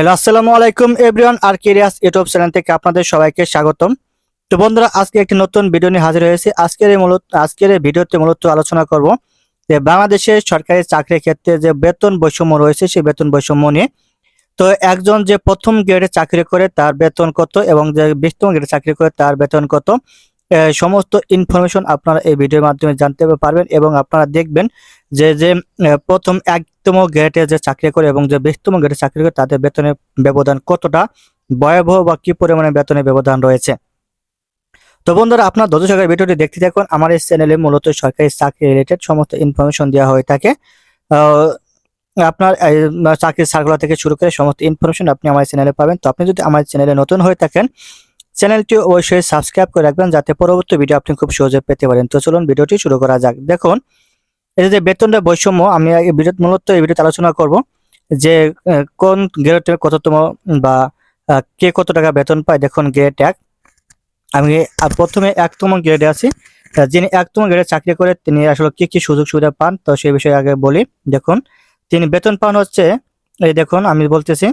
Hello, আসসালামু আলাইকুম everyone, আর কেরিয়াস ইউটিউব চ্যানেল থেকে আপনাদের সবাইকে স্বাগতম। তো বন্ধুরা, আজকে একটি নতুন ভিডিও নিয়ে হাজির হয়েছি। আজকের এই মূলত, আজকের এই ভিডিওতে মূলত আলোচনা করব যে বাংলাদেশের সরকারি চাকরির ক্ষেত্রে যে বেতন বৈষম্য রয়েছে, সেই বেতন বৈষম্য নিয়ে। তো একজন যে প্রথম গ্রেডে চাকরি করে, তার বেতন কত এবং যে বিশতম গ্রেডে চাকরি করে, তার বেতন কত? সমস্ত ইনফরমেশন আপনারা এই ভিডিওর মাধ্যমে জানতে পারবেন এবং আপনারা দেখবেন যে যে প্রথম একতম গ্রেডে যে চাকরি করে এবং যে বিশতম গ্রেডে চাকরি করে তাদের বেতনের ব্যবধান কতটা, ভয়াবহ বা কি পরিমাণে বেতনের ব্যবধান রয়েছে। তো বন্ধুরা, আপনার ধৈর্য সহকারে ভিডিওটি দেখতে থাকুন। আমার এই চ্যানেলে মূলত সরকারি চাকরি রিলেটেড সমস্ত ইনফরমেশন দেওয়া হয়ে থাকে। আপনার চাকরির সার্কুলার থেকে শুরু করে সমস্ত ইনফরমেশন আপনি আমার চ্যানেলে পাবেন। তো আপনি যদি আমার চ্যানেলে নতুন হয়ে থাকেন চ্যানেলটি অবশ্যই সাবস্ক্রাইব করে রাখবেন যাতে পরবর্তী ভিডিও আপনি খুব সহজে পেতে পারেন। তো চলুন ভিডিওটি শুরু করা যাক। দেখুন, এই যে বেতনটা বৈষম্য, আমি ভিডিও মূলত এই ভিডিওতে আলোচনা করব যে কোন গ্রেডে কততম বা কে কত টাকা বেতন পায়। দেখুন গ্রেড এক। আমি প্রথমে একতম গ্রেডে আছি। যিনি একতম গ্রেডে চাকরি করে, তিনি আসলে কি কি সুযোগ সুবিধা পান, তো সেই বিষয়ে আগে বলি। দেখুন, তিনি বেতন পান হচ্ছে, এই দেখুন, আমি বলতেছি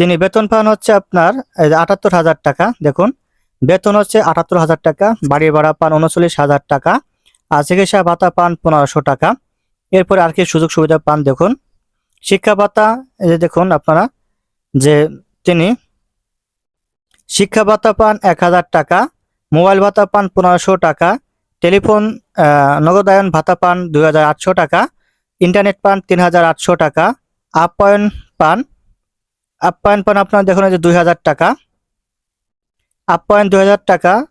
তিনি বেতন পান হচ্ছে আপনার আটাত্তর হাজার টাকা, দেখুন। বেতন হচ্ছে আটাত্তর হাজার টাকা, বাড়ি ভাড়া পান উনচল্লিশ হাজার টাকা, আর চিকিৎসা ভাতা পান পনেরোশো টাকা। এরপরে আর কি সুযোগ সুবিধা পান, দেখুন। শিক্ষা ভাতা যে দেখুন আপনারা, যে তিনি শিক্ষা ভাতা পান এক হাজার টাকা, মোবাইল ভাতা পান পনেরোশো টাকা, টেলিফোন নগদায়ন ভাতা পান দুই হাজার আটশো টাকা, ইন্টারনেট পান তিন হাজার আটশো টাকা, আপ্যায়ন পান আপ্যায়ন পান আপনার দেখুন যে দুই হাজার টাকা। আপ্যায়ন দুই হাজার টাকা,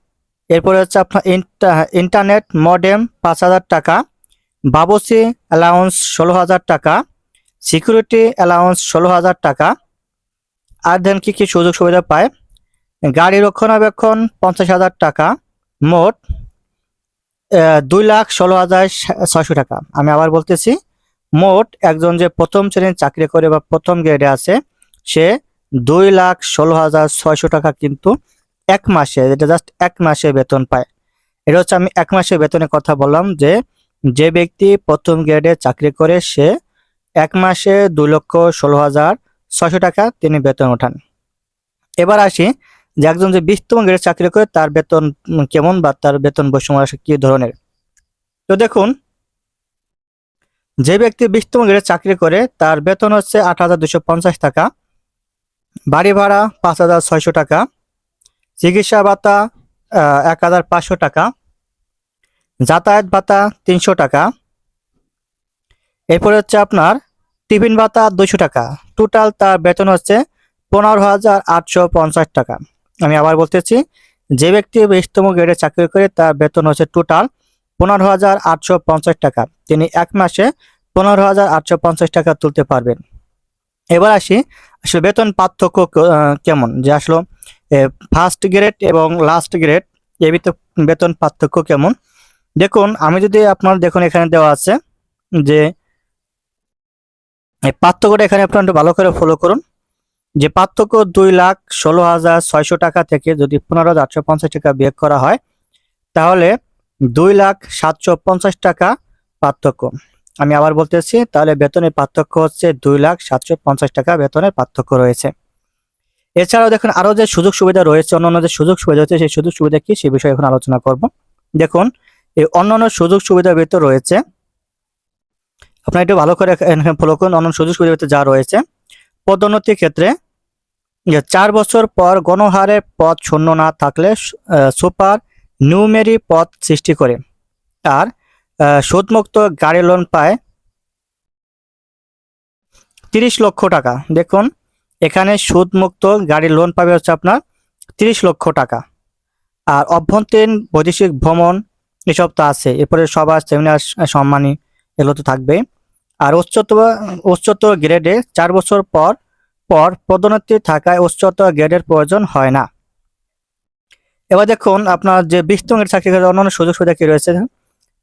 এরপরে হচ্ছে আপনার ইন্টা- ইন্টারনেট মডেম পাঁচ হাজার টাকা, বাবসি অ্যালাউন্স ষোলো হাজার টাকা সিকিউরিটি অ্যালাউন্স ষোলো হাজার টাকা। আর দেন কি কি সুযোগ সুবিধা পায়? গাড়ি রক্ষণাবেক্ষণ পঞ্চাশ হাজার টাকা, মোট দুই লাখ ষোলো হাজার ছয়শো টাকা। আমি আবার বলতেছি, মোট একজন যে প্রথম শ্রেণির চাকরি করে বা প্রথম গ্রেডে আছে সে দুই লাখ ষোলো হাজার ছয়শো টাকা কিন্তু এক মাসে, এটা জাস্ট এক মাসে বেতন পায়। এটা হচ্ছে আমি এক মাসে বেতনের কথা বললাম যে যে ব্যক্তি প্রথম গ্রেডে চাকরি করে, সে এক মাসে দুই লক্ষ ষোলো হাজার ছয়শো টাকা তিনি বেতন ওঠান। এবার আসি যে একজন যে বিশতম গ্রেডে চাকরি করে, তার বেতন কেমন বা তার বেতন বৈষম্য আসে কি ধরনের? তো দেখুন, যে ব্যক্তি বিশতম গ্রেডে চাকরি করে, তার বেতন হচ্ছে আট হাজার দুশো পঞ্চাশ টাকা। বাড়ি ভাড়া পাঁচ হাজার ছয়শো টাকা, চিকিৎসা ভাতা এক হাজার পাঁচশো টাকা, যাতায়াত ভাতা তিনশো টাকা, এরপরে হচ্ছে আপনার টিফিন ভাতা দুশো টাকা। টোটাল তার বেতন হচ্ছে পনেরো হাজার আটশো পঞ্চাশ টাকা। আমি আবার বলতেছি, যে ব্যক্তি বিশতম গ্রেডে চাকরি করে তার বেতন হচ্ছে টোটাল পনেরো হাজার আটশো পঞ্চাশ টাকা। তিনি এক মাসে পনেরো হাজার আটশো পঞ্চাশ টাকা তুলতে পারবেন। এবার আসি আসলে বেতন পার্থক্য কেমন? যে আসলে ফার্স্ট গ্রেড এবং লাস্ট গ্রেড ভিতরে বেতন পার্থক্য কেমন? দেখুন, আমি যদি আপনার, দেখুন এখানে দেওয়া আছে যে পার্থক্যটা এখানে আপনার একটু ভালো করে ফলো করুন। যে পার্থক্য দুই লাখ ষোলো হাজার ছয়শো টাকা থেকে যদি পনেরো হাজার আটশো পঞ্চাশ টাকা বিয়োগ করা হয়, তাহলে দুই লাখ সাতশো পঞ্চাশ টাকা পার্থক্য। আমি আবার বলতেছি তাহলে বেতনের পার্থক্য হচ্ছে দুই লাখ সাতশো পঞ্চাশ টাকা বেতনের পার্থক্য রয়েছে। এছাড়াও দেখুন, আরও যে সুযোগ সুবিধা রয়েছে, অন্যান্য যে সুযোগ সুবিধা রয়েছে, সেই সুযোগ সুবিধা কি সেই বিষয়ে এখন আলোচনা করব। দেখুন, এই অন্যান্য সুযোগ সুবিধার ভিতর রয়েছে, আপনারা একটু ভালো করে ফলো করুন, অন্যান্য সুযোগ সুবিধার ভিতরে যা রয়েছে। পদোন্নতির ক্ষেত্রে যে চার বছর পর গণহারে পদ শূন্য না থাকলে সুপার নিউমেরি পদ সৃষ্টি করে। আর সুদমুক্ত গাড়ি লোন পায় তিরিশ লক্ষ টাকা। দেখুন, এখানে সুদমুক্ত গাড়ির লোন পাবে হচ্ছে আপনার তিরিশ লক্ষ টাকা। আর অভ্যন্তরীণ বৈদেশিক ভ্রমণ এসব তো আছে। এরপরে সবার সেমিনার সম্মানী এগুলো তো থাকবেই আর উচ্চতর উচ্চতর গ্রেডে চার বছর পর পর পদোন্নতি থাকায় উচ্চতর গ্রেডের প্রয়োজন হয় না। এবার দেখুন, আপনার যে বিশতম গ্রেড চাকরি অন্যান্য সুযোগ সুবিধা কি রয়েছে?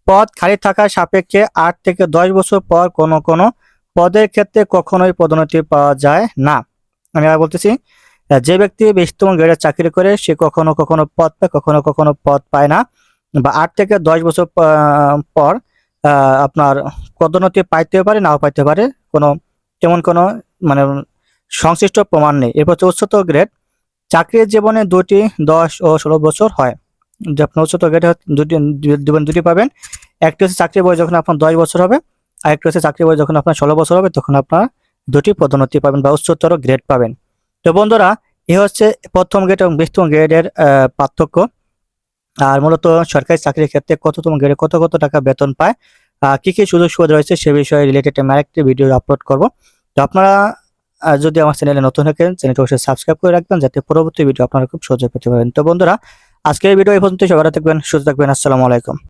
পদ খালি থাকার সাপেক্ষে আট থেকে দশ বছর পর কোনো কোনো পদের ক্ষেত্রে কখনোই পদোন্নতি পাওয়া যায় না। আমি আবার বলতেছি, যে ব্যক্তি বিশতম গ্রেডের চাকরি করে, সে কখনো কখনো পদ পায়, কখনো কখনো পদ পায় না বা আট থেকে দশ বছর পর আপনার পদোন্নতি পাইতে পারে, নাও পাইতে পারে। কোনো, তেমন কোনো মানে সংশ্লিষ্ট প্রমাণ নেই। এরপর হচ্ছে গ্রেড, চাকরির জীবনে দুটি দশ ও ষোলো বছর হয়। যে আপনার উচ্চতর গ্রেড দুটি দুটি পাবেন। একটি হচ্ছে চাকরি বয়স যখন আপনার দশ বছর হবে আর একটি হচ্ছে চাকরি বয়স যখন আপনার ষোলো বছর হবে তখন আপনার দুটি পদোন্নতি পাবেন বা উচ্চতর গ্রেড পাবেন। তো বন্ধুরা এ হচ্ছে প্রথম গ্রেড এবং বিশতম গ্রেডের পার্থক্য। আর মূলত সরকারি চাকরির ক্ষেত্রে কততম গ্রেডে কত কত টাকা বেতন পায় আহ, কি কি সুযোগ সুবিধা রয়েছে সে বিষয়ে রিলেটেড আমি আরেকটি ভিডিও আপলোড করব। তো আপনারা যদি আমার চ্যানেলে নতুন থাকেন চ্যানেলটি অবশ্যই সাবস্ক্রাইব করে রাখবেন যাতে পরবর্তী ভিডিও আপনারা খুব সহজে পেতে পারেন। তো বন্ধুরা আজকের ভিডিও এই পর্যন্ত সবাই থাকবেন সুস্থ থাকবেন। আসসালামু আলাইকুম।